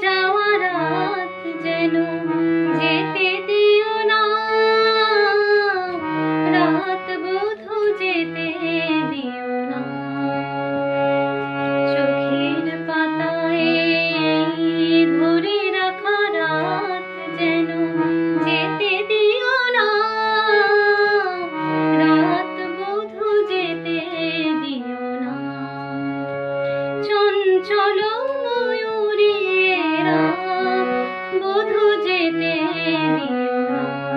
যাওয়ার রাত যেন যেতে দিন।